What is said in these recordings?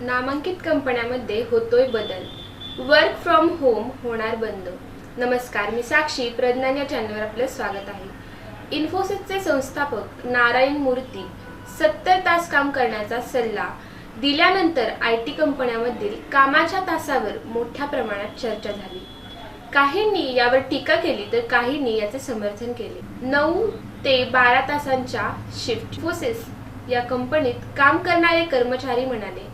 नामांकित कंपन्यामध्ये होतोय बदल. वर्क फ्रॉम होम होणार बंद. नमस्कार मी साक्षी प्रज्ञान या चॅनलवर आपलं स्वागत आहे. इन्फोसिसचे संस्थापक नारायण मूर्ती सत्तर तास काम करण्याचा सल्ला दिल्यानंतर आय टी कंपन्यामधील कामाच्या तासावर मोठ्या प्रमाणात चर्चा झाली. काहींनी यावर टीका केली तर काहींनी याचे समर्थन केले. नऊ ते बारा तासांच्या शिफ्ट फोसेस या कंपनीत काम करणारे कर्मचारी म्हणाले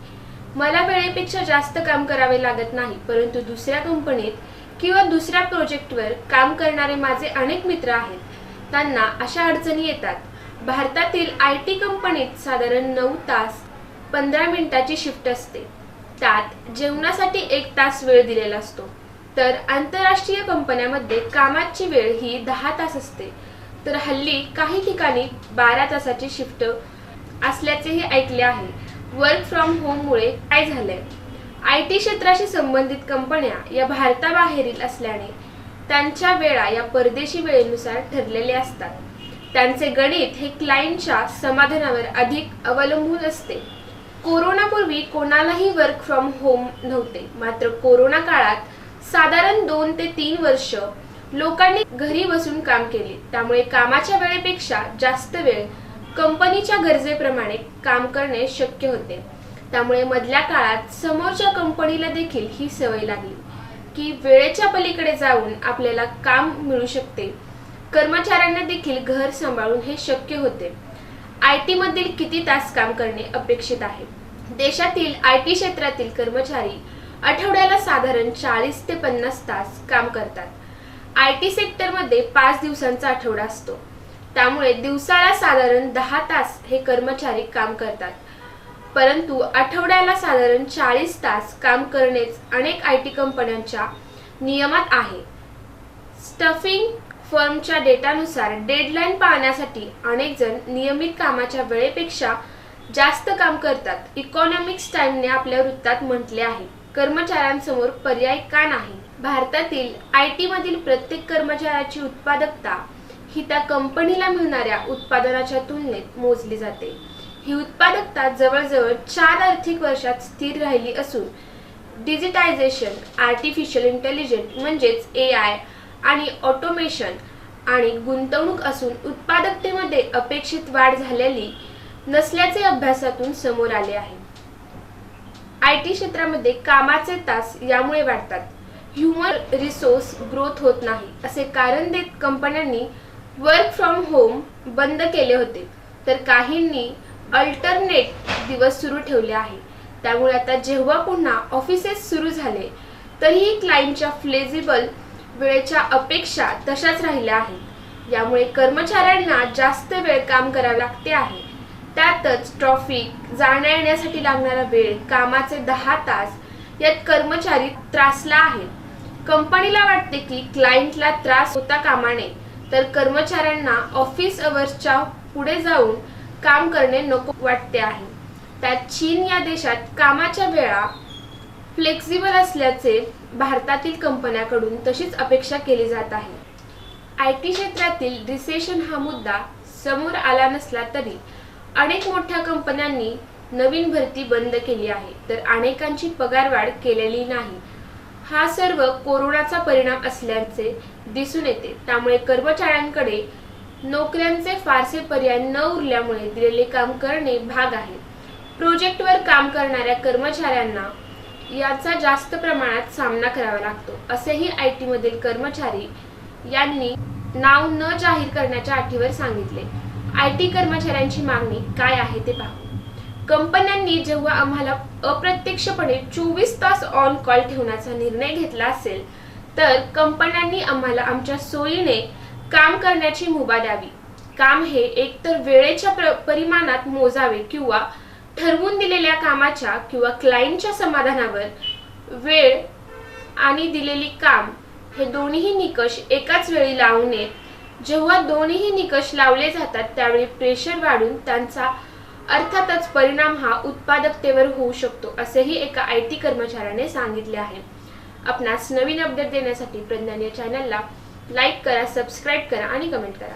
मला वेळेपेक्षा जास्त काम करावे लागत नाही परंतु दुसऱ्या कंपनीत किंवा दुसऱ्या प्रोजेक्टवर काम करणारे माझे अनेक मित्र आहेत. त्यांना अशा अडचणी येतात. भारतातील आय टी कंपनीत साधारण नऊ तास पंधरा मिनिटाची शिफ्ट असते. त्यात जेवणासाठी एक तास वेळ दिलेला असतो. तर आंतरराष्ट्रीय कंपन्यामध्ये कामाची वेळ ही दहा तास असते. तर हल्ली काही ठिकाणी बारा तासाची शिफ्ट असल्याचेही ऐकले आहे. वर्क फ्रॉम होममुळे काय झालंय? आय टी क्षेत्राशी संबंधित कंपन्या या भारताबाहेरील असल्याने त्यांच्या वेळा या परदेशी वेळेनुसार ठरलेले असतात. त्यांचे गणित हे क्लायंटच्या समाधानावर अधिक अवलंबून असते. कोरोनापूर्वी कोणालाही वर्क फ्रॉम होम नव्हते. मात्र कोरोना काळात साधारण दोन ते तीन वर्ष लोकांनी घरी बसून काम केले. त्यामुळे कामाच्या वेळेपेक्षा जास्त वेळ कंपनीच्या गरजेप्रमाणे काम करणे शक्य होते. त्यामुळे मधल्या काळात समोरच्या कंपनीला देखील ही सवय लागली की वेळेच्या पलीकडे जाऊन आपल्याला काम मिळू शकते. कर्मचाऱ्यांना देखील घर सांभाळून हे शक्य होते. आय टी मधील किती तास काम करणे अपेक्षित आहे? देशातील आय टी क्षेत्रातील कर्मचारी आठवड्याला साधारण चाळीस ते पन्नास तास काम करतात. आय टी सेक्टरमध्ये पाच दिवसांचा आठवडा असतो. त्यामुळे दिवसाला साधारण दहा तास हे कर्मचारी काम करतात. परंतु आठवड्याला साधारण चाळीस तास काम करणेच अनेक आय टी कंपन्यांच्या नियमात आहे. स्टफिंग फर्मच्या डेटानुसार डेडलाईन पाळण्यासाठी अनेक जण नियमित कामाच्या वेळेपेक्षा जास्त काम करतात. इकॉनॉमिक्स टाइमने आपल्या वृत्तात म्हटले आहे कर्मचाऱ्यांसमोर पर्याय का नाही? भारतातील आय टी मधील प्रत्येक कर्मचाऱ्याची उत्पादकता ही त्या कंपनीला मिळणाऱ्या उत्पादनाच्या तुलनेत मोजली जाते. ही उत्पादकता जवळजवळ चार आर्थिक वर्षात स्थिर राहिली असून डिजिटायझेशन आर्टिफिशियल इंटेलिजन्स म्हणजेच ए आय आणि ऑटोमेशन आणि गुंतवणूक असून उत्पादकतेमध्ये अपेक्षित वाढ झालेली नसल्याचे अभ्यासातून समोर आले आहे. आय टी क्षेत्रामध्ये कामाचे तास यामुळे वाढतात. ह्युमन रिसोर्स ग्रोथ होत नाही असे कारण देत कंपन्यांनी वर्क फ्रॉम होम बंद केले होते. तर काहींनी अल्टरनेट दिवस सुरू ठेवले आहे. त्यामुळे आता जेव्हा पुन्हा ऑफिसेस सुरू झाले तरीही क्लायंटच्या फ्लेक्झिबल वेळेच्या अपेक्षा तशाच राहिल्या आहेत. यामुळे कर्मचाऱ्यांना जास्त वेळ काम करावे लागते आहे. त्यातच ट्रॉफिक जाण्या येण्यासाठी लागणारा वेळ कामाचे दहा तास यात कर्मचारी त्रासला आहे कंपनीला वाटते की क्लायंटला त्रास होता कामाने तर कर्मचाऱ्यांना ऑफिस अवर्सच्या पुढे जाऊन काम करणे नको वाटते आहे. त्यात चीन या देशात कामाच्या वेळा फ्लेक्झिबल असल्याचे भारतातील कंपन्याकडून तशीच अपेक्षा केली जात आहे. आय टी क्षेत्रातील रिसेशन हा मुद्दा समोर आला नसला तरी अनेक मोठ्या कंपन्यांनी नवीन भरती बंद केली आहे. तर अनेकांची पगारवाढ केलेली नाही. हा सर्व कोरोनाचा परिणाम असल्याचे दिसून येते. त्यामुळे कर्मचाऱ्यांकडे नोकऱ्यांचे फारसे पर्याय न उरल्यामुळे दिलेले काम करणे भाग आहे. प्रोजेक्टवर काम करणाऱ्या कर्मचाऱ्यांना याचा जास्त प्रमाणात सामना करावा लागतो असेही आय टी मधील कर्मचारी यांनी नाव न जाहीर करण्याच्या अटीवर सांगितले. आय टी कर्मचाऱ्यांची मागणी काय आहे ते पाहू. कंपन्यांनी जेव्हा आम्हाला अप्रत्यक्षपणे चोवीस तास ऑन कॉल ठेवण्याचा निर्णय घेतला असेल तर कंपन्यांनी आम्हाला आमच्या सोयीने काम करण्याची मुभा द्यावी. काम हे एकतर वेळेच्या प्र- परिमाणात मोजावे किंवा ठरवून दिलेल्या कामाच्या किंवा क्लायंटच्या समाधानावर वेळ आणि दिलेली काम हे दोन्हीही निकष एकाच वेळी लावू जेव्हा दोन्हीही निकष लावले जातात त्यावेळी प्रेशर वाढून त्यांचा अर्थातच परिणाम हा उत्पादकतेवर होऊ शकतो असेही एका आय टी कर्मचाऱ्याने सांगितले आहे. आपणास नवीन अपडेट देण्यासाठी प्रज्ञान या चॅनलला लाईक करा सबस्क्राईब करा आणि कमेंट करा.